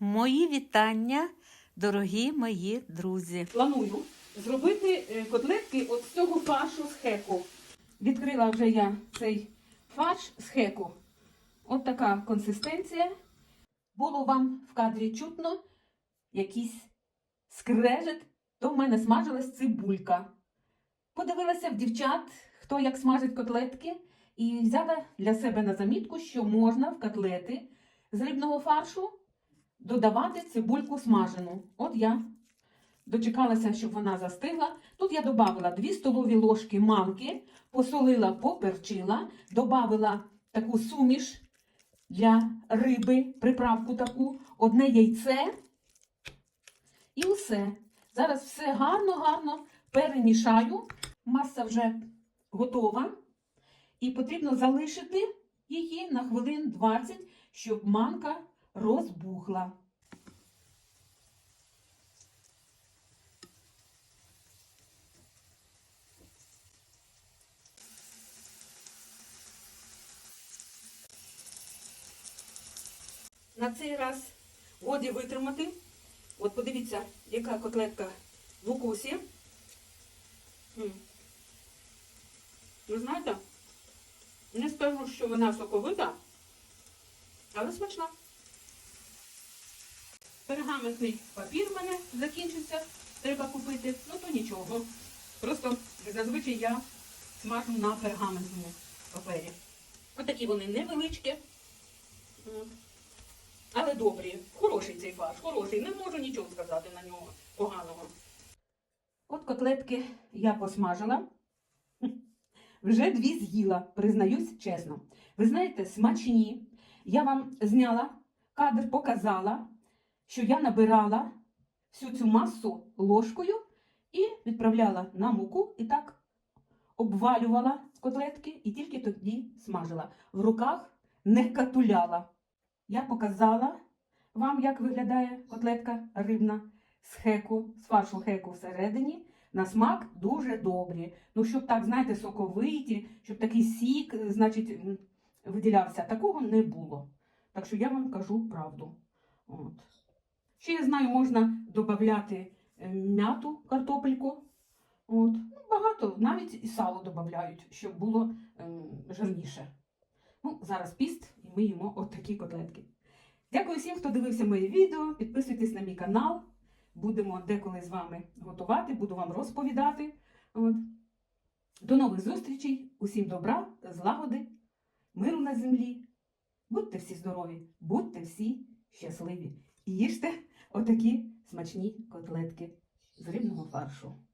Мої вітання, дорогі мої друзі. Планую зробити е, котлетки от з цього фаршу з хеку. Відкрила вже я цей фарш з хеку. От така консистенція. Було вам в кадрі чутно якийсь скрежет, то в мене смажилась цибулька. Подивилася в дівчат, хто як смажить котлетки, і взяла для себе на замітку, що можна в котлети з рибного фаршу додавати цибульку смажену. От я дочекалася, щоб вона застигла. Тут я додала 2 столові ложки манки, посолила, поперчила, додала таку суміш для риби, приправку таку, одне яйце і все. Зараз все гарно-гарно перемішаю. Маса вже готова. І потрібно залишити її на хвилин 20, щоб манка розбухла. На цей раз годі витримати. От подивіться, яка котлетка в укусі. Ви знаєте, не скажу, що вона соковита, але смачна. Пергаментний папір в мене закінчився, треба купити. Ну то нічого. Просто зазвичай я смажу на пергаментному папері. Отакі вони невеличкі. Але добрі. Хороший цей фарш, хороший. Не можу нічого сказати на нього поганого. От котлетки я посмажила. Вже дві з'їла, признаюсь чесно. Ви знаєте, смачні. Я вам зняла кадр, показала, що я набирала всю цю масу ложкою і відправляла на муку і так обвалювала котлетки і тільки тоді смажила. В руках не катуляла. Я показала вам, як виглядає котлетка рибна з хеку, з фаршу хеку всередині. На смак дуже добрі. Ну, щоб так, знаєте, соковиті, щоб такий сік, е, значить, виділявся. Такого не було. Так що я вам кажу правду. От. Ще я знаю, можна додати е, м'яту картопельку. От. Ну, багато, навіть і сало додають, щоб було ем, жирніше. Ну, зараз піст, і ми їмо от котлетки. Дякую всім, хто дивився моє відео. Підписуйтесь на мій канал. Будемо деколи з вами готувати, буду вам розповідати. От. До нових зустрічей, усім добра, злагоди, миру на землі. Будьте всі здорові, будьте всі щасливі. І їжте отакі смачні котлетки з рибного фаршу.